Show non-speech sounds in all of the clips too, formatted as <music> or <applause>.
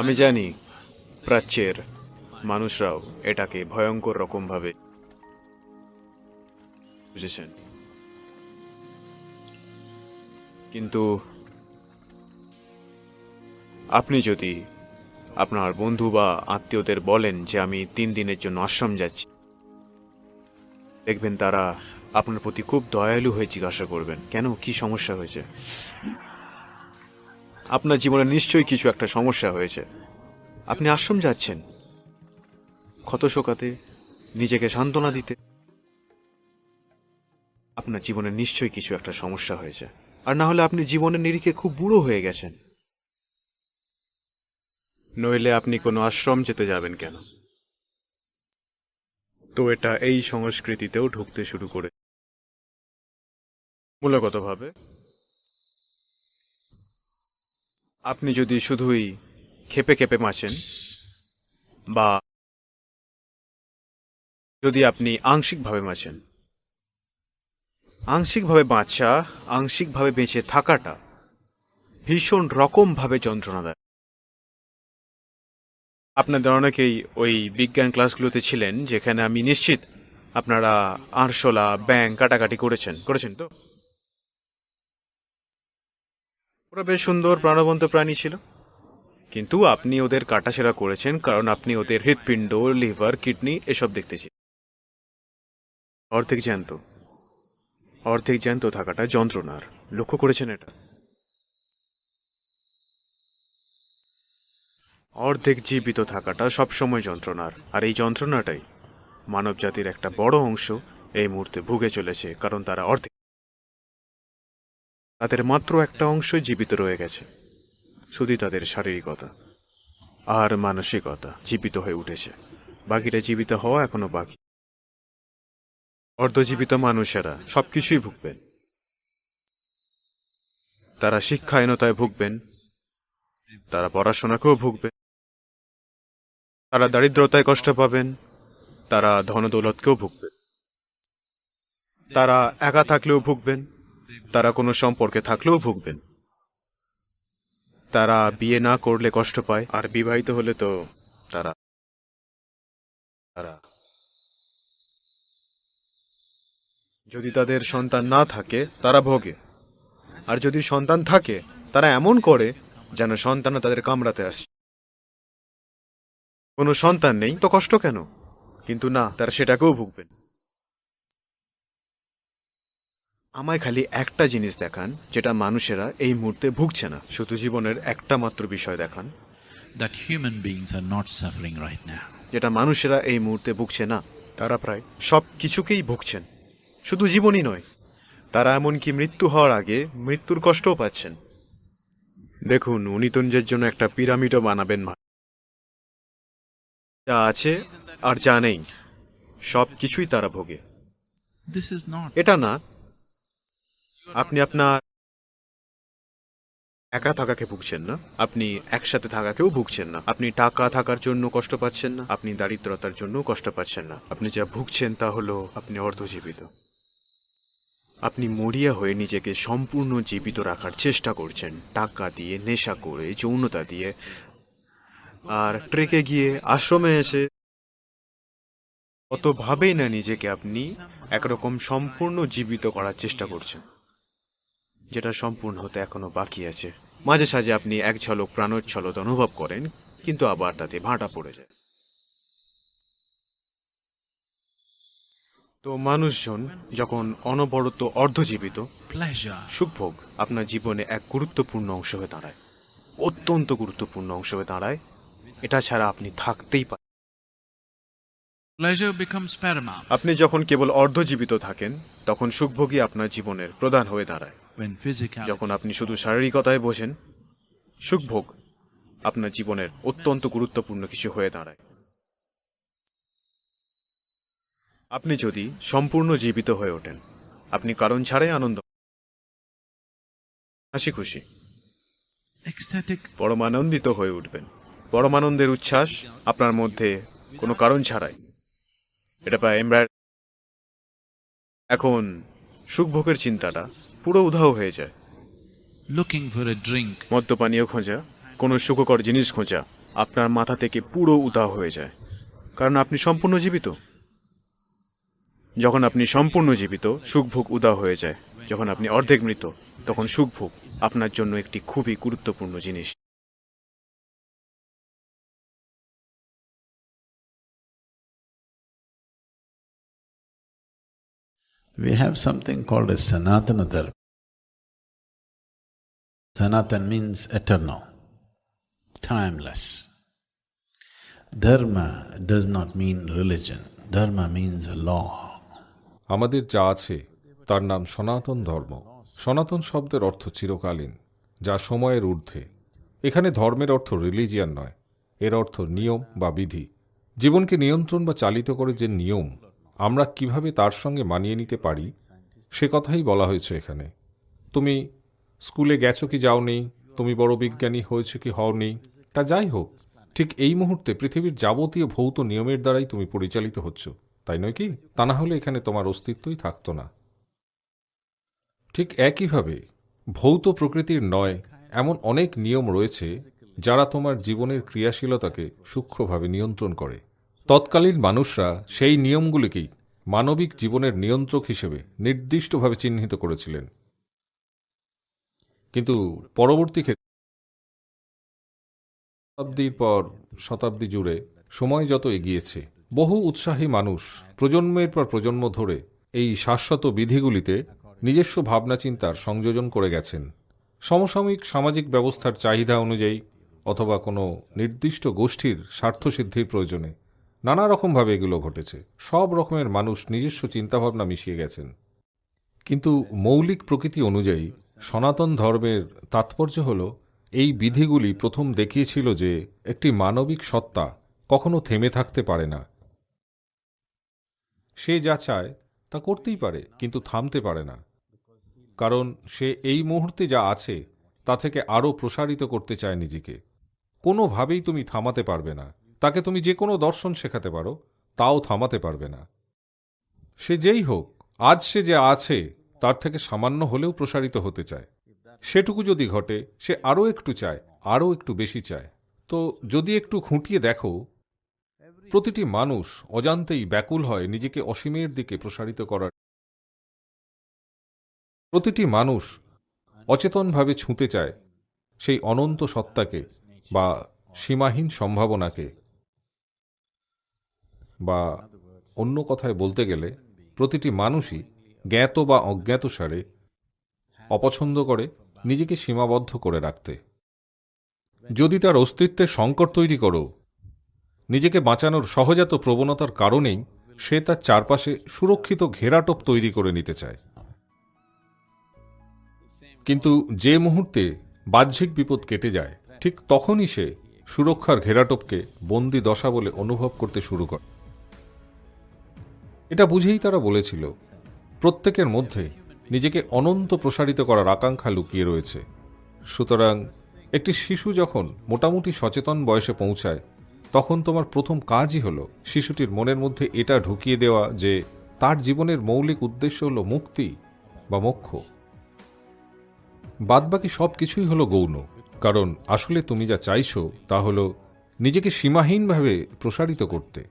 আমি জানি, প্রাচ্যের মানুষরাও এটাকে ভয়ঙ্কর রকমভাবে বুঝেছেন। কিন্তু আপনি যদি আপনার বন্ধু বা আত্মীয়দের বলেন যে আমি তিন দিনের জন্য আশ্রম যাচ্ছি, দেখবেন তারা আপনার প্রতি খুব দয়ালু হয়ে জিজ্ঞাসা করবেন, কেন? কি সমস্যা হয়েছে? আপনার জীবনে নিশ্চয়ই কিছু একটা সমস্যা হয়েছে। আপনি আশ্রম যাচ্ছেন। ক্ষত শোকাতে, নিজেকে সান্ত্বনা দিতে। আপনার জীবনে নিশ্চয়ই কিছু একটা সমস্যা হয়েছে। আর না হলে আপনি জীবনের নিরিখে খুব বুড়ো হয়ে গেছেন। নইলে আপনি কোনো আশ্রম যেতে যাবেন কেন? তো এটা এই সংস্কৃতিতেও ঢুকতে শুরু করে। মূলগতভাবে আপনি যদি শুধুই খেপে খেপে মাছেন বা যদি আপনি আংশিকভাবে বাঁচেন আংশিকভাবে বাঁচা, আংশিকভাবে বেঁচে থাকাটা ভীষণ রকমভাবে যন্ত্রণা দেয় আপনাদের অনেকেই ওই বিজ্ঞান ক্লাসগুলোতে ছিলেন, যেখানে আমি নিশ্চিত আপনারা আরশোলা ব্যাং কাটাকাটি করেছেন করেছেন তো? ওরা বেশ সুন্দর প্রাণবন্ত প্রাণী ছিল। কিন্তু আপনি ওদের কাটাছেড়া করেছেন কারণ আপনি ওদের হৃৎপিণ্ড, লিভার, কিডনি এসব দেখতেছি অর্ধেক জ্যান্ত। অর্ধেক জ্যান্ত থাকাটা যন্ত্রণার। লক্ষ্য করেছেন এটা? অর্ধেক জীবিত থাকাটা সবসময় যন্ত্রণার। আর এই যন্ত্রণাটাই মানব জাতির একটা বড় অংশ এই মুহূর্তে ভুগে চলেছে, কারণ তারা অর্ধেক তাদের মাত্র একটা অংশই জীবিত রয়ে গেছে। শুধু তাদের শারীরিকতা আর মানসিকতা জীবিত হয়ে উঠেছে। বাকিটা জীবিত হওয়া এখনও বাকি। অর্ধজীবিত মানুষেরা সবকিছুই ভুগবেন। তারা শিক্ষাহীনতায় ভুগবেন। তারা পড়াশোনাকেও ভুগবেন। তারা দারিদ্রতায় কষ্ট পাবেন। তারা ধনদৌলতকেও ভুগবেন। তারা একা থাকলেও ভুগবেন। তারা কোনো সম্পর্কে থাকলেও ভুগবেন। তারা বিয়ে না করলে কষ্ট পায়, আর বিবাহিত হলে তো তারা যদি তাদের সন্তান না থাকে, তারা ভোগে। আর যদি সন্তান থাকে, তারা এমন করে যেন সন্তানও তাদের কামড়াতে আসে। কোনো সন্তান নেই, তো কষ্ট কেন? কিন্তু না, তারা সেটাকেও ভুগবেন। আমায় খালি একটা জিনিস দেখান যেটা মানুষেরা এই মুহূর্তে ভুগছে না। শুধু জীবনের একটা মাত্র বিষয় দেখান। That human beings are not suffering right now. যেটা মানুষেরা এই মুহূর্তে ভুগছে না তারা প্রায় সব কিছুকেই ভুগছেন। শুধু জীবনই নয় তারা এমনকি মৃত্যু হওয়ার আগে মৃত্যুর কষ্টও পাচ্ছেন। দেখুন উনি তঞ্জের জন্য একটা পিরামিডও বানাবেন মা। যা আছে আর যা নেই সব কিছুই তারা ভোগে. এটা না আপনি আপনার একা থাকাকে ভুগছেন না? আপনি একসাথে থাকাকেও ভুগছেন না। আপনি টাকা থাকার জন্য কষ্ট পাচ্ছেন না। আপনি দারিদ্রতার জন্য কষ্ট পাচ্ছেন না। আপনি যা ভুগছেন তা হলো আপনি অর্ধজীবিত। আপনি মরিয়া হয়ে নিজেকে সম্পূর্ণ জীবিত রাখার চেষ্টা করছেন। টাকা দিয়ে, নেশা করে, যৌনতা দিয়ে। আর ট্রেকে গিয়ে আশ্রমে এসে অত ভাবেই না নিজেকে আপনি একরকম সম্পূর্ণ জীবিত করার চেষ্টা করছেন। যেটা সম্পূর্ণ হতে এখনও বাকি আছে। মাঝে সাঝে আপনি এক ঝলক প্রাণোচ্ছলতা অনুভব করেন কিন্তু আবার তাতে ভাঁটা পড়ে যায়। তো মানুষজন যখন অনবরত অর্ধজীবিত সুখভোগ আপনার জীবনে এক গুরুত্বপূর্ণ অংশ হয়ে দাঁড়ায়। অত্যন্ত গুরুত্বপূর্ণ অংশ হয়ে দাঁড়ায়। এটা ছাড়া আপনি থাকতেই পারেন আপনি যখন কেবল অর্ধজীবিত থাকেন তখন সুখভোগই আপনার জীবনের প্রধান হয়ে দাঁড়ায়. যখন আপনি শুধু শারীরিকতায় বোঝেন সুখভোগ আপনার জীবনের অত্যন্ত গুরুত্বপূর্ণ কিছু হয়ে দাঁড়ায় আপনি যদি সম্পূর্ণ জীবিত হয়ে ওঠেন আপনি কারণ ছাড়াই আনন্দ হাসি খুশি. পরমানন্দিত হয়ে উঠবেন পরমানন্দের উচ্ছ্বাস আপনার মধ্যে কোনো কারণ ছাড়াই এটা প্রায় এখন সুখভোগের চিন্তাটা পুরো উধাও হয়ে যায়। লুকিং ফর এ ড্রিঙ্ক মদ্যপানীয় খোঁজা কোনো সুখকর জিনিস খোঁজা আপনার মাথা থেকে পুরো উধাও হয়ে যায়। কারণ আপনি সম্পূর্ণ জীবিত। যখন আপনি সম্পূর্ণ জীবিত সুখভোগ উদা হয়ে যায়। যখন আপনি অর্ধেক মৃত তখন সুখভোগ আপনার জন্য একটি খুবই গুরুত্বপূর্ণ জিনিস। We have something called as Sanatana Dharma. Sanatan means eternal, timeless. Dharma does not mean religion, dharma means a law. আমাদের যা আছে তার নাম সনাতন ধর্ম সনাতন শব্দের অর্থ চিরকালীন যা সময়ের ঊর্ধ্বে এখানে ধর্মের অর্থ রিলিজিয়ান নয় এর অর্থ নিয়ম বা বিধি জীবনকে নিয়ন্ত্রণ বা চালিত করে যে নিয়ম আমরা কীভাবে তার সঙ্গে মানিয়ে নিতে পারি, সে কথাই বলা হয়েছে এখানে। তুমি স্কুলে গেছো কি যাওনি? তুমি বড় বিজ্ঞানী হয়েছে কি হও হওনি? তা যাই হোক, ঠিক এই মুহূর্তে পৃথিবীর যাবতীয় ভৌত নিয়মের দ্বারাই তুমি পরিচালিত হচ্ছ, তাই নয় কি? তা না হলে এখানে তোমার অস্তিত্বই থাকতো না। ঠিক একইভাবে, ভৌত প্রকৃতির নয়, এমন অনেক নিয়ম রয়েছে যারা তোমার জীবনের ক্রিয়াশীলতাকে সূক্ষ্মভাবে নিয়ন্ত্রণ করে। তৎকালীন মানুষরা সেই নিয়মগুলিকেই মানবিক জীবনের নিয়ন্ত্রক হিসেবে নির্দিষ্টভাবে চিহ্নিত করেছিলেন। কিন্তু পরবর্তী ক্ষেত্রে শতাব্দীর পর শতাব্দী জুড়ে সময় যত এগিয়েছে, বহু উৎসাহী মানুষ প্রজন্মের পর প্রজন্ম ধরে এই শাশ্বত বিধিগুলিতে নিজস্ব ভাবনা চিন্তার সংযোজন করে গেছেন। সমসাময়িক সামাজিক ব্যবস্থার চাহিদা অনুযায়ী অথবা কোনো নির্দিষ্ট গোষ্ঠীর স্বার্থসিদ্ধির প্রয়োজনে নানা রকমভাবে এগুলো ঘটেছে। সব রকমের মানুষ নিজস্ব চিন্তাভাবনা মিশিয়ে গেছেন। কিন্তু মৌলিক প্রকৃতি অনুযায়ী সনাতন ধর্মের তাৎপর্য হল, এই বিধিগুলি প্রথম দেখিয়েছিল যে একটি মানবিক সত্তা কখনো থেমে থাকতে পারে না। সে যা চায় তা করতেই পারে, কিন্তু থামতে পারে না। কারণ সে এই মুহূর্তে যা আছে, তা থেকে আরও প্রসারিত করতে চায় নিজেকে। কোনোভাবেই তুমি থামাতে পারবে না। তাকে তুমি যে কোনো দর্শন শেখাতে পারো, তাও থামাতে পারবে না। সে যেই হোক, আজ সে যে আছে, তার থেকে সামান্য হলেও প্রসারিত হতে চায়। সেটুকু যদি ঘটে, সে আরও একটু চায়, আরও একটু বেশি চায়। তো যদি একটু খুঁটিয়ে দেখো, প্রতিটি মানুষ অজান্তেই ব্যাকুল হয় নিজেকে অসীমের দিকে প্রসারিত করার। প্রতিটি মানুষ অচেতনভাবে ছুঁতে চায় সেই অনন্ত সত্তাকে বা সীমাহীন সম্ভাবনাকে। বা অন্য কথায় বলতে গেলে, প্রতিটি মানুষই জ্ঞাত বা অজ্ঞাত সারে অপছন্দ করে নিজেকে সীমাবদ্ধ করে রাখতে। যদি তার অস্তিত্বের সংকট তৈরি করো, নিজেকে বাঁচানোর সহজাত প্রবণতার কারণেই সে তার চারপাশে সুরক্ষিত ঘেরাটোপ তৈরি করে নিতে চায়। কিন্তু যে মুহূর্তে বাহ্যিক বিপদ কেটে যায়, ঠিক তখনই সে সুরক্ষার ঘেরাটোপকে বন্দি দশা বলে অনুভব করতে শুরু করে। এটা বুঝেই তারা বলেছিল, প্রত্যেকের মধ্যে নিজেকে অনন্ত প্রসারিত করার আকাঙ্ক্ষা লুকিয়ে রয়েছে। সুতরাং একটি শিশু যখন মোটামুটি সচেতন বয়সে পৌঁছায়, তখন তোমার প্রথম কাজই হলো শিশুটির মনের মধ্যে এটা ঢুকিয়ে দেওয়া যে তার জীবনের মৌলিক উদ্দেশ্য হলো মুক্তি বা মোক্ষ। বাদবাকি সব কিছুই হলো গৌণ, কারণ আসলে তুমি যা চাইছো তা হলো নিজেকে সীমাহীনভাবে প্রসারিত করতে।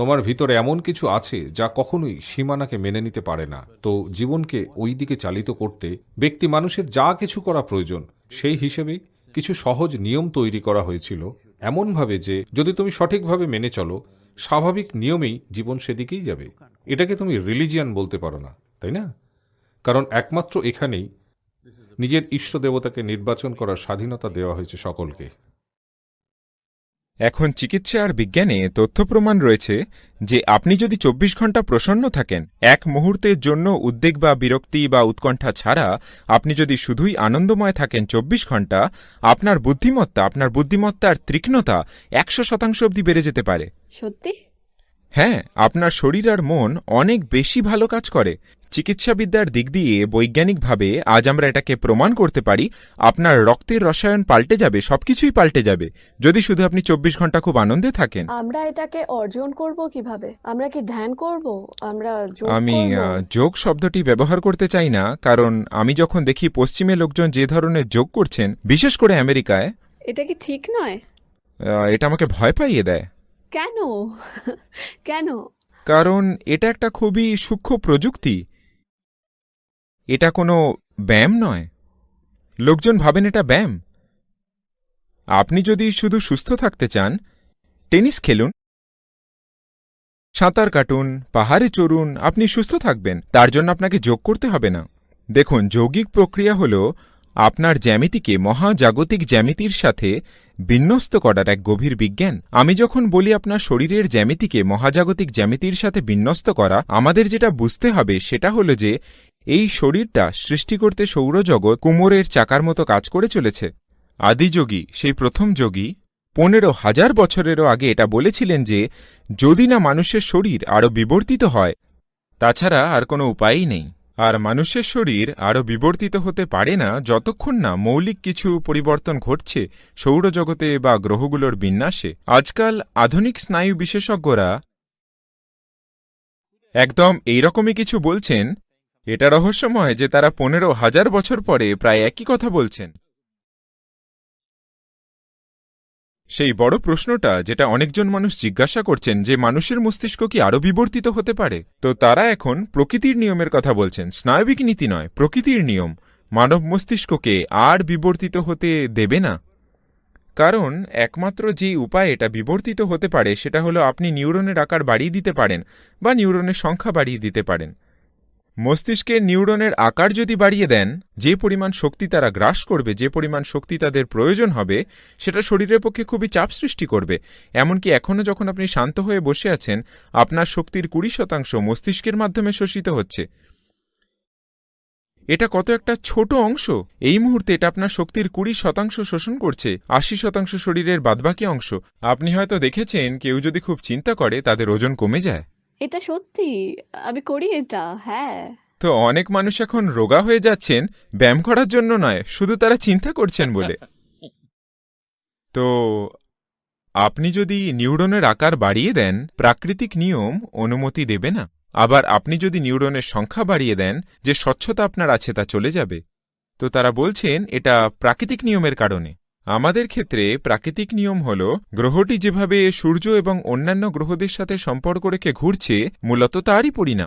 তোমার ভিতরে এমন কিছু আছে যা কখনোই সীমানাকে মেনে নিতে পারে না। তো জীবনকে ওই দিকে চালিত করতে ব্যক্তি মানুষের যা কিছু করা প্রয়োজন, সেই হিসেবে কিছু সহজ নিয়ম তৈরি করা হয়েছিল এমনভাবে যে, যদি তুমি সঠিকভাবে মেনে চলো, স্বাভাবিক নিয়মেই জীবন সেদিকেই যাবে। এটাকে তুমি রিলিজিয়ান বলতে পারো না, তাই না? কারণ একমাত্র এখানেই নিজের ইষ্ট দেবতাকে নির্বাচন করার স্বাধীনতা দেওয়া হয়েছে সকলকে। এখন চিকিৎসা আর বিজ্ঞানে তথ্য প্রমাণ রয়েছে যে আপনি যদি চব্বিশ ঘণ্টা প্রসন্ন থাকেন, এক মুহূর্তের জন্য উদ্বেগ বা বিরক্তি বা উৎকণ্ঠা ছাড়া আপনি যদি শুধুই আনন্দময় থাকেন চব্বিশ ঘণ্টা, আপনার বুদ্ধিমত্তা, আপনার বুদ্ধিমত্তার তীক্ষ্ণতা একশো শতাংশ অবধি বেড়ে যেতে পারে। সত্যি? হ্যাঁ আপনার শরীর আর মন অনেক বেশি ভালো কাজ করে। চিকিৎসাবিদ্যার দিক দিয়ে বৈজ্ঞানিকভাবে আজ আমরা এটাকে প্রমাণ করতে পারি আপনার রক্তের রসায়ন পাল্টে যাবে সবকিছুই পাল্টে যাবে। যদি শুধু আপনি চব্বিশ ঘণ্টা খুব আনন্দে থাকেন। আমরা এটাকে অর্জন করব কীভাবে? আমরা কি ধ্যান করব? আমরা যোগ আমি করব? আহ, যোগ শব্দটি ব্যবহার করতে চাই না কারণ আমি যখন দেখি পশ্চিমে লোকজন যে ধরনের যোগ করছেন বিশেষ করে আমেরিকায় এটা কি ঠিক নয়? আহ, এটা আমাকে ভয় পাইয়ে দেয়। কেন? কেন? কারণ এটা একটা খুবই সূক্ষ্ম প্রযুক্তি। এটা কোনো ব্যায়াম নয়। লোকজন ভাবেন এটা ব্যায়াম। আপনি যদি শুধু সুস্থ থাকতে চান, টেনিস খেলুন, সাঁতার কাটুন, পাহাড়ে চড়ুন, আপনি সুস্থ থাকবেন। তার জন্য আপনাকে যোগ করতে হবে না। দেখুন, যৌগিক প্রক্রিয়া হল আপনার জ্যামিতিকে মহাজাগতিক জ্যামিতির সাথে বিন্যস্ত করার এক গভীর বিজ্ঞান। আমি যখন বলি আপনার শরীরের জ্যামিতিকে মহাজাগতিক জ্যামিতির সাথে বিন্যস্ত করা, আমাদের যেটা বুঝতে হবে সেটা হলো যে এই শরীরটা সৃষ্টি করতে সৌরজগৎ কুমোরের চাকার মতো কাজ করে চলেছে। আদিযোগী সেই প্রথম যোগী, পনেরো হাজার বছরেরও আগে এটা বলেছিলেন যে, যদি না মানুষের শরীর আরও বিবর্তিত হয়, তাছাড়া আর কোনো উপায়ই নেই। আর মানুষের শরীর আরও বিবর্তিত হতে পারে না যতক্ষণ না মৌলিক কিছু পরিবর্তন ঘটছে সৌরজগতে বা গ্রহগুলোর বিন্যাসে। আজকাল আধুনিক স্নায়ু বিশেষজ্ঞরা একদম এইরকমই কিছু বলছেন। এটা রহস্যময় যে তারা পনেরো হাজার বছর পরে প্রায় একই কথা বলছেন। সেই বড় প্রশ্নটা যেটা অনেকজন মানুষ জিজ্ঞাসা করছেন যে মানুষের মস্তিষ্ক কি আরও বিবর্তিত হতে পারে? তো তারা এখন প্রকৃতির নিয়মের কথা বলছেন। স্নায়বিক নীতি নয়, প্রকৃতির নিয়ম। মানব মস্তিষ্ককে আর বিবর্তিত হতে দেবে না। কারণ একমাত্র যে উপায় এটা বিবর্তিত হতে পারে সেটা হলো আপনি নিউরনের আকার বাড়িয়ে দিতে পারেন বা নিউরনের সংখ্যা বাড়িয়ে দিতে পারেন। মস্তিষ্কের নিউরনের আকার যদি বাড়িয়ে দেন, যে পরিমাণ শক্তি তারা গ্রাস করবে, যে পরিমাণ শক্তি তাদের প্রয়োজন হবে, সেটা শরীরের পক্ষে খুবই চাপ সৃষ্টি করবে। এমনকি এখনও যখন আপনি শান্ত হয়ে বসে আছেন, আপনার শক্তির কুড়ি শতাংশ মস্তিষ্কের মাধ্যমে শোষিত হচ্ছে। এটা কত একটা ছোট অংশ! এই মুহূর্তে এটা আপনার শক্তির কুড়ি শতাংশ শোষণ করছে, আশি শতাংশ শরীরের বাদবাকি অংশ। আপনি হয়তো দেখেছেন, কেউ যদি খুব চিন্তা করে, তাদের ওজন কমে যায়। এটা সত্যি আমি করি এটা হ্যাঁ। তো অনেক মানুষ এখন রোগা হয়ে যাচ্ছেন ব্যায়াম করার জন্য নয় শুধু তারা চিন্তা করছেন বলে। <laughs> তো আপনি যদি নিউরনের আকার বাড়িয়ে দেন প্রাকৃতিক নিয়ম অনুমতি দেবে না। আবার আপনি যদি নিউরনের সংখ্যা বাড়িয়ে দেন যে স্বচ্ছতা আপনার আছে তা চলে যাবে। তো তারা বলছেন এটা প্রাকৃতিক নিয়মের কারণে। আমাদের ক্ষেত্রে প্রাকৃতিক নিয়ম হল, গ্রহটি যেভাবে সূর্য এবং অন্যান্য গ্রহদের সাথে সম্পর্ক রেখে ঘুরছে, মূলত তারই পরিণাম।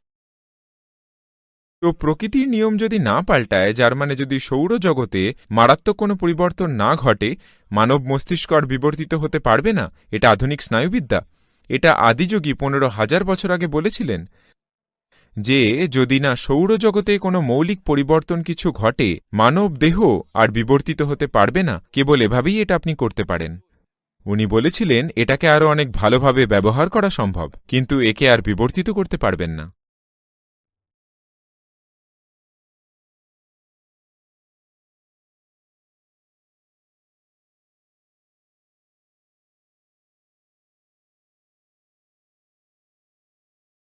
তো প্রকৃতির নিয়ম যদি না পাল্টায়, যার মানে যদি সৌরজগতে মারাত্মক কোনো পরিবর্তন না ঘটে, মানব মস্তিষ্ক আর বিবর্তিত হতে পারবে না? এটা আধুনিক স্নায়ুবিদ্যা। এটা আদিযোগী পনেরো হাজার বছর আগে বলেছিলেন। যে যদি না সৌরজগতে কোনো মৌলিক পরিবর্তন কিছু ঘটে, মানব দেহ আর বিবর্তিত হতে পারবে না, কেবল এভাবেই এটা আপনি করতে পারেন। উনি বলেছিলেন, এটাকে আরও অনেক ভালোভাবে ব্যবহার করা সম্ভব, কিন্তু একে আর বিবর্তিত করতে পারবেন না।